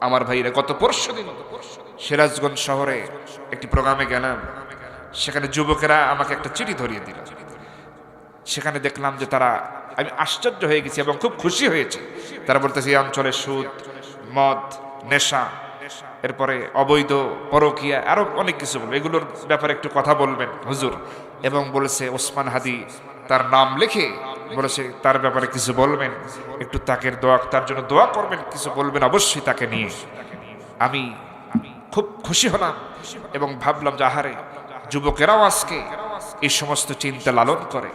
আমার ভাইরা গত পরশু দিন সিরাজগঞ্জ শহরে একটি প্রোগ্রামে গেলাম। সেখানে যুবকেরা আমাকে একটা চিঠি ধরিয়ে দিল। সেখানে দেখলাম যে তারা, আমি আশ্চর্য হয়ে গেছি এবং খুব খুশি হয়েছে। তারা বলতেছে, এই অঞ্চলে সুদ, মদ, নেশা, এরপরে অবৈধ, পরকিয়া, আরও অনেক কিছু বলবে। এগুলোর ব্যাপারে একটু কথা বলবেন হুজুর। এবং বলেছে, ওসমান হাদি তার নাম লিখে বলেছে তার ব্যাপারে কিছু বলবেন? একটু তাকে দোয়া, তার জন্য দোয়া করবেন, কিছু বলবেন? অবশ্যই তাকে নিয়ে। আমি খুব খুশি হলাম এবং ভাবলাম যে, আহারে যুবকেরাও আজকে এই সমস্ত চিন্তা লালন করে।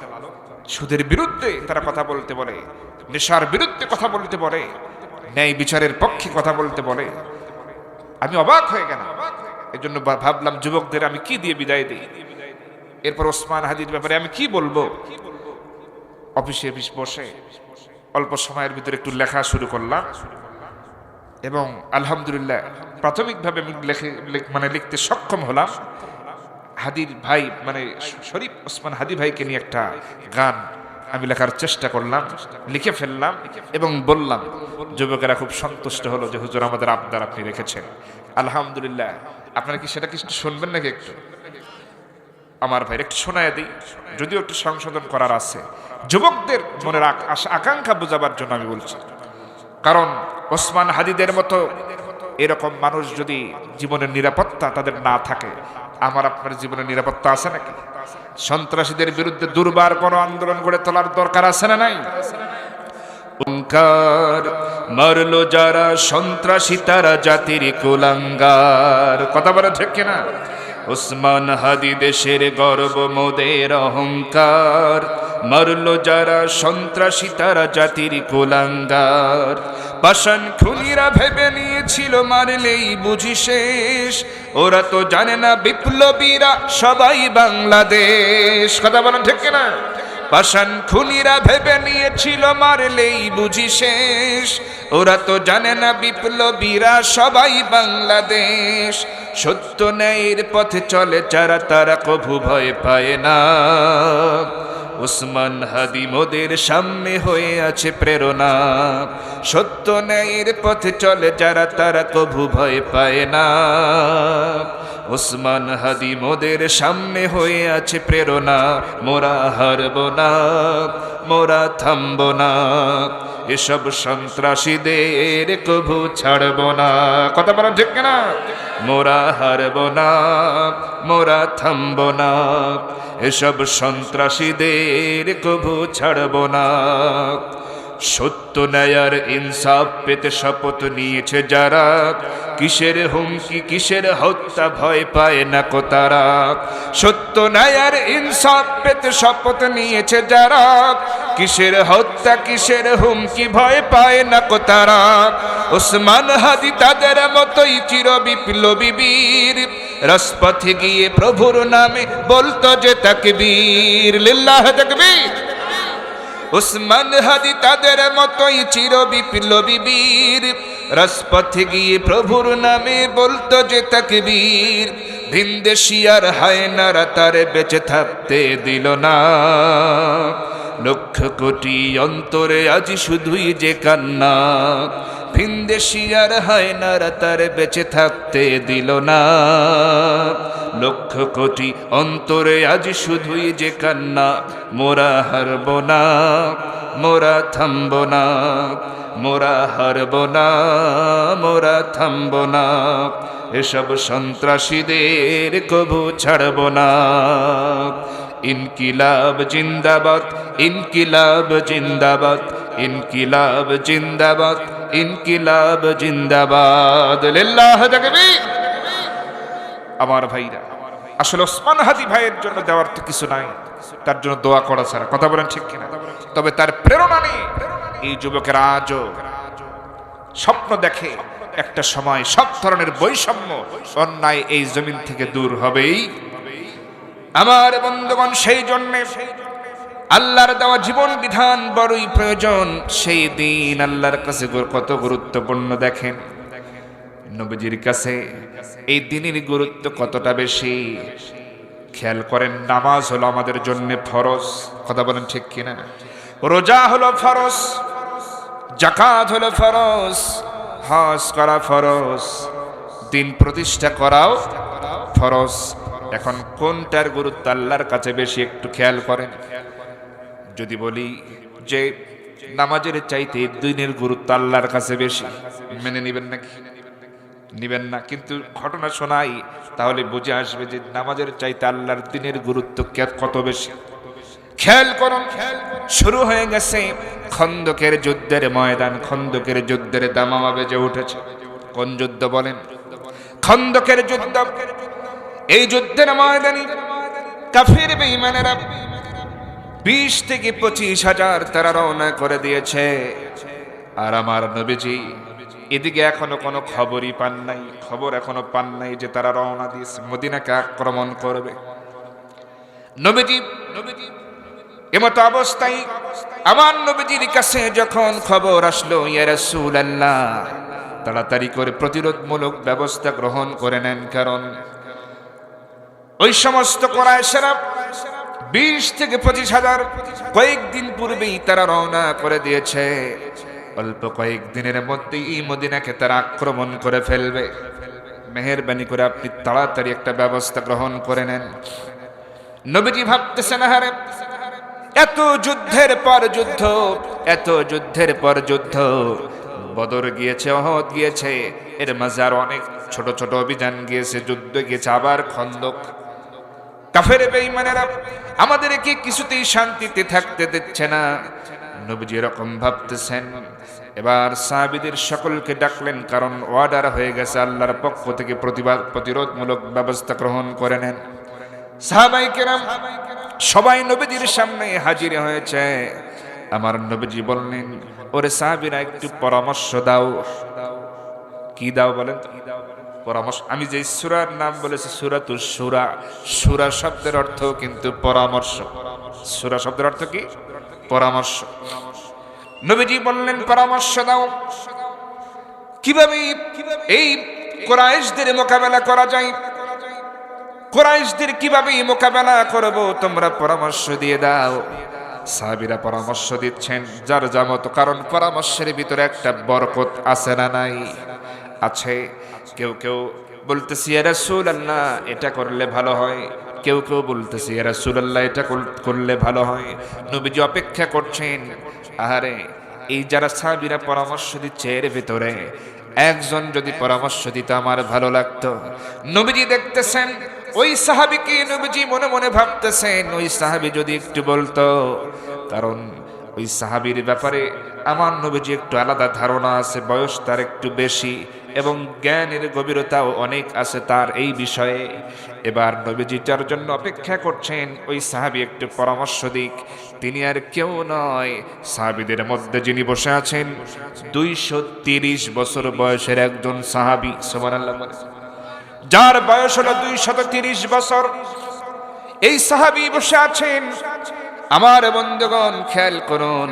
সুদের বিরুদ্ধে তারা কথা বলতে বলে, নেশার বিরুদ্ধে কথা বলতে বলে, ন্যায় বিচারের পক্ষে কথা বলতে বলে। আমি অবাক হয়ে গেলাম। এই জন্য ভাবলাম, যুবকদের আমি কি দিয়ে বিদায় দিই? এরপর ওসমান হাদির ব্যাপারে আমি কি বলব? অফিসে বসে অল্প সময়ের ভিতরে একটু লেখা শুরু করলাম এবং আলহামদুলিল্লাহ প্রাথমিকভাবে আমি লেখ- মানে লিখতে সক্ষম হলাম। হাদির ভাই মানে শরীফ ওসমান হাদি ভাইকে নিয়ে একটা গান আমি লেখার চেষ্টা করলাম, লিখে ফেললাম এবং বললাম, যুবকেরা খুব সন্তুষ্ট হলো যে হুজুর আমাদের আবদার আপনি রেখেছেন। আলহামদুলিল্লাহ। আপনারা কি সেটা কিছু শুনবেন নাকি একটু? আমার ভাই একটু শোনায় দিই। যদিও একটু সংশোধন করার আছে। যুবকদের মনের আশা- আকাঙ্ক্ষা বোঝাবার জন্য আমি বলছি। কারণ ওসমান হাদিদের মতো এরকম মানুষ যদি জীবনের নিরাপত্তা তাদের না থাকে, আমার আপনার জীবনের নিরাপত্তা আছে নাকি? সন্ত্রাসীদের বিরুদ্ধে দুর্বার কোনো আন্দোলন গড়ে তোলার দরকার আছে না নাই? অহংকার, মারলো যারা সন্ত্রাসী, তারা জাতির কুলাঙ্গার। কথা বলে ঠিক কিনা? ওসমান হাদি দেশের গর্ব, মোদের অহংকার। মারলো যারা সন্ত্রাসী, তারা জাতির কুলাঙ্গার। পাষাণ খুনিরা ভেবে নিয়েছিল, মারলেই বুঝি শেষ। ওরা তো জানে না, বিপ্লবীরা সবাই বাংলাদেশ। কথা বলেন ঠিক কিনা? পাষাণ খুনিরা ভেবে নিয়েছিল, মারলেই বুঝি শেষ। ওরা তো জানে না, বিপ্লবীরা সবাই বাংলাদেশ। সত্য ন্যায়ের পথে চলে যারা, তারা কভু ভয় পায় না। উসমান হাদি মোদের সামনে হয়ে আছে প্রেরণা। সত্য ন্যায়ের পথে চলে যারা, তারা কভু ভয় পায় না। ওসমান হাদি মোদের সামনে হয়ে আছে প্রেরণা। মোরা হারব না, মোরা থামব না। এসব সন্ত্রাসীদের কভু ছাড়ব না। কথা বলা ঠিক না মোরা হারব না, মোরা থামব না। এসব সন্ত্রাসীদের কভু ছাড়ব না। সত্য ন্যায়ার ইনসাফ পেতে শপথ নিয়েছে যারা। কিসের হুমকি, কিসের হত্যা ভয় পায় না কো তারা। সত্য ন্যায়ার ইনসাফ পেতে শপথ নিয়েছে যারা। কিসের হত্যা কিসের হুমকি ভয় পায় না কো তারা? ওসমান হাদি তাদের মতোই চির বিপ্লবী বীর। রাজপথে গিয়ে প্রভুর নামে বলতো যে তাকবীর। লিল্লাহ তাকবীর। উসমান হাদি তাদের মতোই চির বিপ্লবী বীর। রাজপথে গিয়ে প্রভুর নামে বলতো যে তাকবীর। ভিনদেশিয়ার হায়নারা তার বেঁচে থাকতে দিল না। লক্ষ কোটি অন্তরে আজ শুধুই যে কান্না। ভিনদেশিয়ার হায়নারা তার বেঁচে থাকতে দিল না। লক্ষ কোটি অন্তরে আজ শুধুই যে কান্না, মোরা হারব না, মোরা থামব না, মোরা হারব না, মোরা থামব না। এসব সন্ত্রাসীদের কবু ছাড়ব না। ইনকিলাব জিন্দাবাদ ইনকিলাব জিন্দাবাদ ইনকিলাব জিন্দাবাদ ইনকিলাব জিন্দাবাদ। লিল্লাহ তাকবীর। আমার ভাইরা, আসলে ওসমান হাদি ভাইয়ের জন্য দেওয়ার তো কিছু নাই, তার জন্য দোয়া করা ছাড়া, কথা বলেন ঠিক কিনা? তবে তার প্রেরণা নিয়ে এই যুবকের আজও স্বপ্ন দেখে একটা সময় সব ধরনের বৈষম্য অন্যায় এই জমিন থেকে দূর হবেই। আমার বন্ধুগণ, সেই জন্যে আল্লাহর দেওয়া জীবন বিধান বড়ই প্রয়োজন। সেই দিন আল্লাহর কাছে কত গুরুত্বপূর্ণ দেখেন। নবীজির কাছে এই দিনের গুরুত্ব কতটা বেশি? খেয়াল করেন, নামাজ হলো আমাদের জন্য ফরজ। কথা বলেন ঠিক কিনা? রোজা হলো ফরজ জাকাত হলো ফরজ, হজ করা ফরজ, দিন প্রতিষ্ঠা করাও ফরজ। এখন কোনটার গুরুত্ব আল্লাহর কাছে বেশি একটু খেয়াল করেন। যদি বলি যে নামাজের চাইতে দিনের গুরুত্ব আল্লাহর কাছে বেশি, মেনে নেবেন নাকি? নিবেন না, কিন্তু ঘটনা শোনাই, তাহলে বুঝে আসবে যে নামাজের চাইতে আল্লাহর দিনের গুরুত্ব কত বেশি। খেয়াল করুন, শুরু হয়ে গেছে খন্দকের যুদ্ধের ময়দান, খন্দকের যুদ্ধের দামামা বেজে উঠেছে। কোন যুদ্ধ বলেন? খন্দকের যুদ্ধ। এই যুদ্ধের ময়দানে কাফির বেঈমানেরা বিশ থেকে পঁচিশ হাজার তারা রওনা করে দিয়েছে। আর আমার নবীজি, এদিকে এখনও কোনো খবরই পান নাই, খবর এখনও পান নাই যে তারা রওনা দিয়েছে, মদিনাকে আক্রমণ করবে। নবীজি নবীজি এমতো অবস্থায় আমার নবীজির কাছে যখন খবর আসলো, ইয়া রাসূলুল্লাহ, তাড়াতাড়ি করে প্রতিরোধমূলক ব্যবস্থা গ্রহণ করে নেন, কারণ ওই সমস্ত কোরআশেরা বিশ থেকে পঁচিশ হাজার কয়েকদিন পূর্বেই তারা রওনা করে দিয়েছে। অল্প কয়েকদিনের মধ্যেই মদিনাকে তারা আক্রমণ করে ফেলবে। মেহেরবানি করে আপনি তাড়াতাড়ি একটা ব্যবস্থা গ্রহণ করে নেন। নবীজি ভাবতেছেন হারে এত যুদ্ধের পর যুদ্ধ, এত যুদ্ধের পর যুদ্ধ। বদর গিয়েছে অহদ গিয়েছে, এর মাঝে আরও অনেক ছোট ছোট অভিযান গিয়েছে, যুদ্ধ গিয়েছে, আবার খন্দক। কাফের বেঈমানেরা আমাদেরকে কিছুতেই শান্তিতে থাকতে দিচ্ছে না। নবীজি এরকম ভাবতেছেন। এবার সাহাবিদের সকলকে ডাকলেন, কারণ অর্ডার হয়ে গেছে, আল্লাহর পক্ষ থেকে প্রতিবাদ, প্রতিরোধমূলক ব্যবস্থা গ্রহণ করে নেন। সাহাবাই কেরাম সবাই নবীজির সামনে হাজির হয়েছে। আমার নবীজি বললেন, ওরে সাহাবিরা, একটু পরামর্শ দাও। কি দাও বলেন তো? পরামর্শ। আমি যে সুরার নাম বলেছি সুরাতু সুরা সুরা শব্দের অর্থ কিন্তু পরামর্শ। সুরা শব্দের অর্থ কি? পরামর্শ। নবীজি বললেন, পরামর্শ দাও। কীভাবে এই কোরআশদের মোকাবেলা করা যায়? কোরআশদের কীভাবে মোকাবেলা করব? তোমরা পরামর্শ দিয়ে দাও। সাহাবিরা পরামর্শ দিচ্ছেন, যার যামত কারণ পরামর্শের ভিতরে একটা বরকত আছে না নাই? আছে। কেউ কেউ বলতেছি রাসূল আল্লাহ এটা করলে ভালো হয়। কেউ কেউ বলতেছি রাসূল আল্লাহ এটা করলে ভালো হয়। নবীজি অপেক্ষা করছেন, আহারে, এই যারা সাহাবিরা পরামর্শ দিচ্ছে এর ভিতরে একজন যদি পরামর্শ দিত আমার ভালো লাগতো। নবীজি দেখতেছেন, ওই সাহাবিকে নবীজি মনে মনে ভাবতেছেন, ওই সাহাবি যদি একটু বলতো। কারণ ওই সাহাবির ব্যাপারে আমার নবীজি একটু আলাদা ধারণা আছে, বয়স তার একটু বেশি। এবং জ্ঞানের গভীরতাও অনেক আছে তার এই বিষয়ে। এবার নবীজি যার জন্য অপেক্ষা করছেন ওই সাহাবি একটু পরামর্শ দিক। তিনি আর কেউ নয়। সাহাবিদের মধ্যে যিনি বসে আছেন, দুইশো তিরিশ বছর বয়সের একজন সাহাবি সোমান আল্লাহ যার বয়স হলো দুইশত তিরিশ বছর। এই সাহাবি বসে আছেন। আমার বন্ধুগণ, খেয়াল করুন,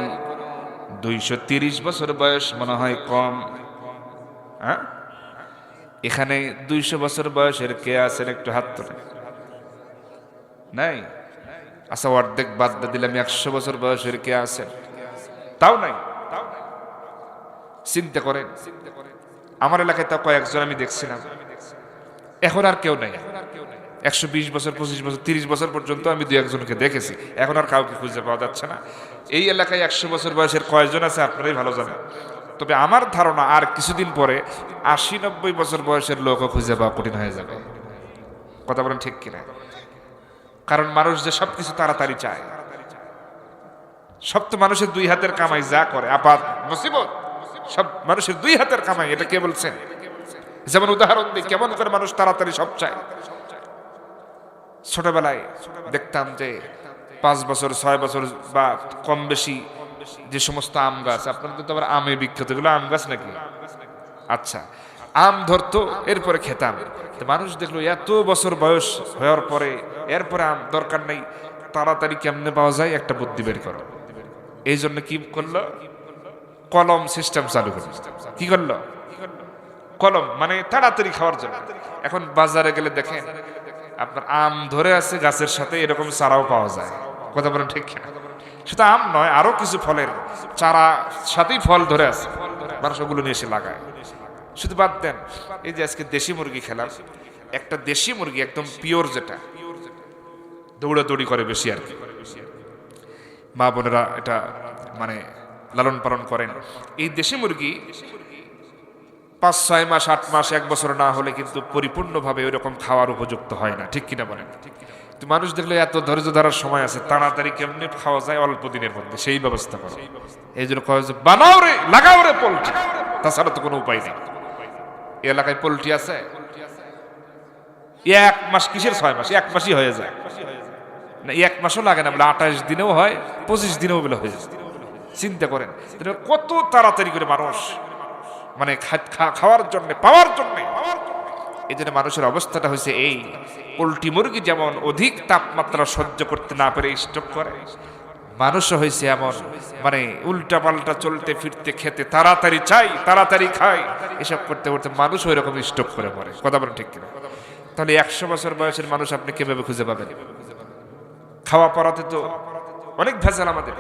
দুইশো তিরিশ বছর বয়স মনে হয় কম। হ্যাঁ? এখানে দুইশো বছর বয়সের কে আছেন একটু হাত তোলে নাই? আচ্ছা অর্ধেক বাদ দিলাম, একশো বছর বয়সের কে আছেন? তাও নাই? চিন্তা করেন। আমার এলাকায় তাও কয়েকজন আমি দেখছিলাম। এখন আর কেউ নাই। একশো বিশ বছর, পঁচিশ বছর, তিরিশ বছর পর্যন্ত আমি দু একজনকে দেখেছি। এখন আর কাউকে খুঁজে পাওয়া যাচ্ছে না। এই এলাকায় একশো বছর বয়সের কয়জন আছে আপনারাই ভালো জানেন। তবে আমার ধারণা আর কিছুদিন পরে আশি নব্বই বছর বয়সের লোকও খুঁজে পাওয়া কঠিন হয়ে যাবে। কথা বলেন ঠিক কিনা? কারণ মানুষ যে সব কিছু তাড়াতাড়ি চায়। সব তো মানুষের দুই হাতের কামাই যা করে, আপাত মুসিবত। সব মানুষের দুই হাতের কামাই, এটা কে বলছেন? যেমন উদাহরণ দিই, কেমন করে মানুষ তাড়াতাড়ি সব চায়? ছোটবেলায় দেখতাম যে পাঁচ বছর, ছয় বছর বা কম বেশি যে সমস্ত আম গাছ, আপনাদের তো আবার আমে বিখ্যাত। এগুলো আম গাছ নাকি? আচ্ছা আম ধরতো, এরপরে খেতাম মানুষ দেখল, এত বছর বয়স হওয়ার পরে, এরপরে আম দরকার নেই, তাড়াতাড়ি কেমনে পাওয়া যায়? একটা বুদ্ধি বের করো। এই জন্য কি করল? কলম সিস্টেম চালু করল। কি করল? কলম মানে তাড়াতাড়ি খাওয়ার জন্য। এখন বাজারে গেলে দেখেন, আপনার আম ধরে আছে গাছের সাথে, এরকম চারাও পাওয়া যায়। কথা বলেন ঠিক কিনা? সেটা আম নয়, আরও কিছু ফলের চারা সাথেই ফল ধরে আছে। মানুষ ওগুলো নিয়ে এসে লাগায়। শুধু বাদ দেন, এই যে আজকে দেশি মুরগি খেলাম, একটা দেশি মুরগি একদম পিওর যেটা, দৌড়াদৌড়ি করে বেশি আর কি। মা বোনেরা এটা মানে লালন পালন করেন। এই দেশি মুরগি পাঁচ, ছয় মাস, আট মাস, এক বছর না হলে কিন্তু পরিপূর্ণভাবে ওইরকম খাওয়ার উপযুক্ত হয় না, ঠিক কিনা বলেন? তো মানুষ দেখলে এত ধৈর্য ধরার সময় আছে, তাড়াতাড়ি কেমনি খাওয়া যায় অল্প দিনের মধ্যে, সেই ব্যবস্থা করো। এই জন্য কয় যে বানাও রে, লাগাও রে পোলট্রি। তাছাড়া তো কোনো উপায় নেই। এলাকায় পোলট্রি আছে? এক মাস কিসের ছয় মাস? এক মাসই হয়ে যায়। না, এক মাসও লাগে না, বলে আঠাশ দিনেও হয়, পঁচিশ দিনেও বলে হয়ে যায়। চিন্তা করেন কত তাড়াতাড়ি করে মানুষ মানে খাওয়ার জন্য, পাওয়ার জন্য। এই জন্য মানুষের অবস্থাটা হয়েছে এই। পোলট্রি মুরগি যেমন অধিক তাপমাত্রা সহ্য করতে না পেরে স্টক করে, মানুষও হয়েছে এমন। মানে উল্টা পাল্টা চলতে ফিরতে খেতে তাড়াতাড়ি চাই, তাড়াতাড়ি খাই। এসব করতে করতে মানুষ ওই রকম স্টক করে পড়ে কথা বলেন ঠিক কিনা? তাহলে একশো বছর বয়সের মানুষ আপনি কীভাবে খুঁজে পাবেন? খাওয়া পড়াতে তো অনেক ভেজাল আমাদের।